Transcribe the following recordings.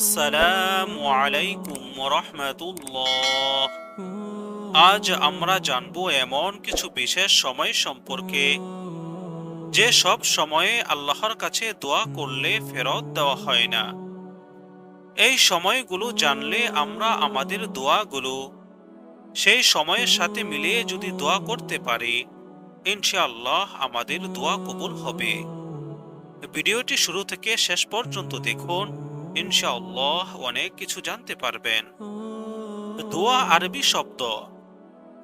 আসসালামু আলাইকুম রহমতুল্লাহ আজ আমরা জানব এমন কিছু বিশেষ সময় সম্পর্কে, যে সব সময়ে আল্লাহর কাছে দোয়া করলে ফেরত দেওয়া হয় না। এই সময়গুলো জানলে আমরা আমাদের দোয়াগুলো, সেই সময়ের সাথে মিলিয়ে যদি দোয়া করতে পারি, ইনশাআল্লাহ আমাদের দোয়া কবুল হবে। ভিডিওটি শুরু থেকে শেষ পর্যন্ত দেখুন। ইনশাআল্লাহ অনেক কিছু জানতে পারবেন। দোয়া আরবি শব্দ,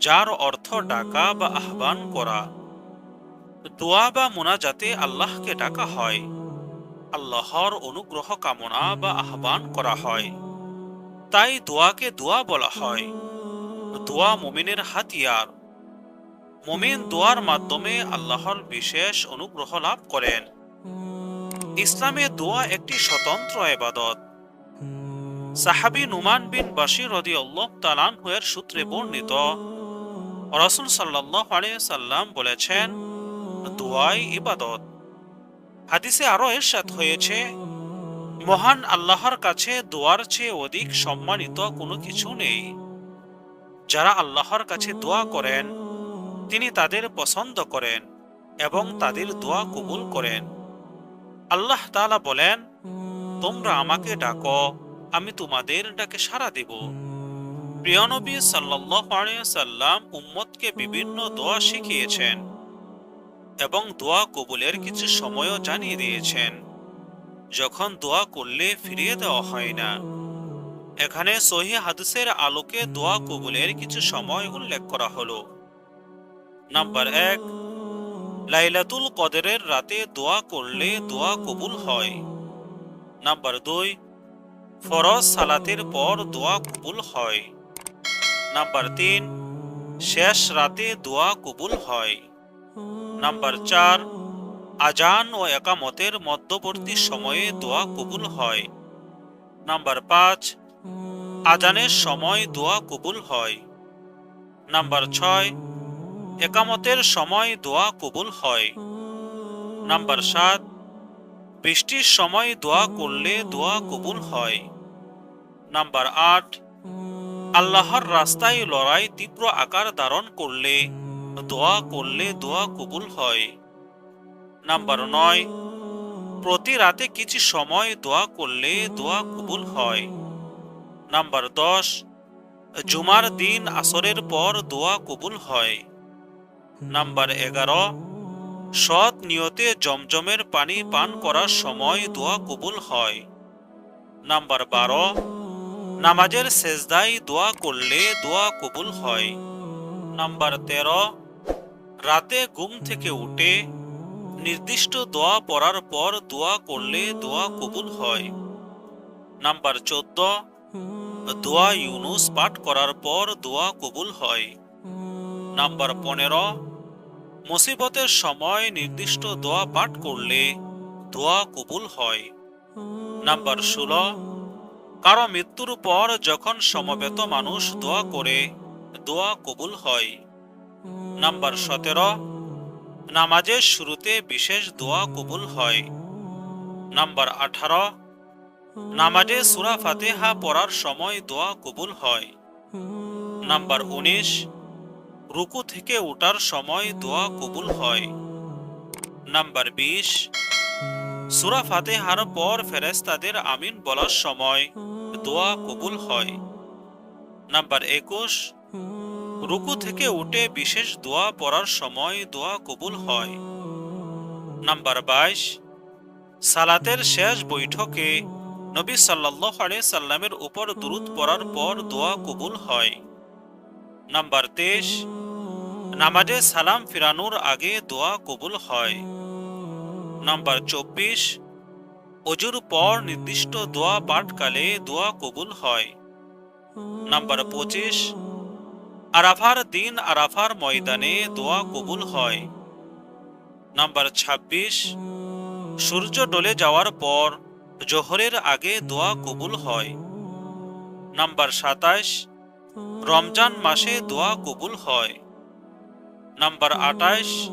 যার অর্থ ডাকা বা আহ্বান করা। দোয়া বা মোনাজাতে আল্লাহকে ডাকা হয়। আল্লাহর অনুগ্রহ কামনা বা আহ্বান করা হয়। তাই দোয়াকে দোয়া বলা হয়। দোয়া মুমিনের হাতিয়ার। মোমিন দোয়ার মাধ্যমে আল্লাহর বিশেষ অনুগ্রহ লাভ করেন। ইসলামে দোয়া একটি স্বতন্ত্র এবাদত সাহাবি নুমান বিন বাশির রদি আল্লাহ তালানহুয়ের সূত্রে বর্ণিত, রসুল সাল্লাহ সাল্লাম বলেছেন, দোয়াই ইবাদত। হাদিসে আরও এরশাদ হয়েছে, মহান আল্লাহর কাছে দোয়ার চেয়ে অধিক সম্মানিত কোনো কিছু নেই। যারা আল্লাহর কাছে দোয়া করেন, তিনি তাদের পছন্দ করেন এবং তাদের দোয়া কবুল করেন। আল্লাহ তালা বলেন, তোমরা আমাকে ডাকো, আমি তোমাদের ডাকে সাড়া দেব। প্রিয়নবী সাল্লাম উম্মতকে বিভিন্ন দোয়া শিখিয়েছেন এবং দোয়া কবুলের কিছু সময়ও জানিয়ে দিয়েছেন। যখন দোয়া করলে ফিরিয়ে দেওয়া হয় না। এখানে সহি হাদিসের আলোকে দোয়া কবুলের কিছু সময় উল্লেখ করা হলো। নাম্বার এক লাইলাতুল কদরের রাতে দোয়া করলে দোয়া কবুল হয়। নাম্বার দুই, ফরজ সালাতের পর দোয়া কবুল হয়। নাম্বার তিন, শেষ রাতে দোয়া কবুল হয়। নাম্বার চার, আজান ও একামতের মধ্যবর্তী সময়ে দোয়া কবুল হয়। নাম্বার পাঁচ, আজানের সময় দোয়া কবুল হয়। নাম্বার ছয় একামতের সময় দোয়া কবুল হয়। নাম্বার সাত, বৃষ্টির সময় দোয়া করলে দোয়া কবুল হয়। নাম্বার আট, আল্লাহর রাস্তায় লড়াই তীব্র আকার ধারণ করলে দোয়া করলে দোয়া কবুল হয়। নাম্বার নয়, প্রতি রাতে কিছু সময় দোয়া করলে দোয়া কবুল হয়। নাম্বার দশ, জুমার দিন আসরের পর দোয়া কবুল হয়। নাম্বার এগারো, সৎ নিয়তে জমজমের পানি পান করার সময় দোয়া কবুল হয়। নাম্বার বারো, নামাজের সেজদাই দোয়া করলে দোয়া কবুল হয়। নাম্বার তেরো, রাতে ঘুম থেকে উঠে নির্দিষ্ট দোয়া পড়ার পর দোয়া করলে দোয়া কবুল হয়। নাম্বার চোদ্দ, দোয়া ইউনুস পাঠ করার পর দোয়া কবুল হয়। নাম্বার পনেরো, মুসিবতের সময় নির্দিষ্ট দোয়া পাঠ করলে দোয়া কবুল হয়। নাম্বার ষোলো, কারও মৃত্যুর পর যখন সমবেত মানুষ দোয়া করে, দোয়া কবুল হয়। নাম্বার সতেরো, নামাজের শুরুতে বিশেষ দোয়া কবুল হয়। নাম্বার আঠারো, নামাজে সুরা ফাতেহা পড়ার সময় দোয়া কবুল হয়। নাম্বার উনিশ রুকু থেকে ওঠার সময় দোয়া কবুল হয়। নাম্বার বিশ। সুরা ফাতেহার পর ফেরেস্তাদের আমিন বলার সময় দোয়া কবুল হয়। নাম্বার একুশ। রুকু থেকে উঠে বিশেষ দোয়া পড়ার সময় দোয়া কবুল হয়। নাম্বার বাইশ। সালাতের শেষ বৈঠকে নবী সাল্লাহ সাল্লামের উপর দুরুদ পড়ার পর দোয়া কবুল হয়। নাম্বার তেইশ, নামাজে সালাম ফিরানোর আগে দোয়া কবুল হয়। নাম্বার চব্বিশ, অজুর পর নির্দিষ্ট দোয়া পাঠকালে দোয়া কবুল হয়। নাম্বার পঁচিশ, আরাফার দিন আরাফার ময়দানে দোয়া কবুল হয়। নাম্বার ২৬ সূর্য ডলে যাওয়ার পর জোহরের আগে দোয়া কবুল হয়। নাম্বার সাতাশ রমজান মাসে দোয়া কবুল হয়। নাম্বার আটাইশ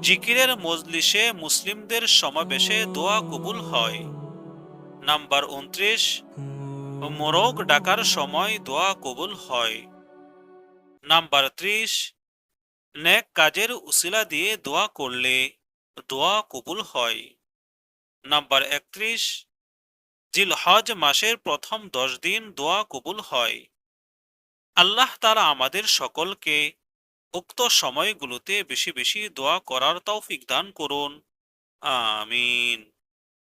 জিকিরের মজলিসে মুসলিমদের সমাবেশে দোয়া কবুল হয়। নাম্বার উনত্রিশ, মোরগ ডাকার সময় দোয়া কবুল হয়। নাম্বার ত্রিশ, নেক কাজের উসিলা দিয়ে দোয়া করলে দোয়া কবুল হয়। নাম্বার একত্রিশ, জিলহজ মাসের প্রথম দশ দিন দোয়া কবুল হয়। আল্লাহ তারা আমাদের সকলকে উক্ত সময়গুলোতে বেশি বেশি দোয়া করার তৌফিক দান করুন। আমিন।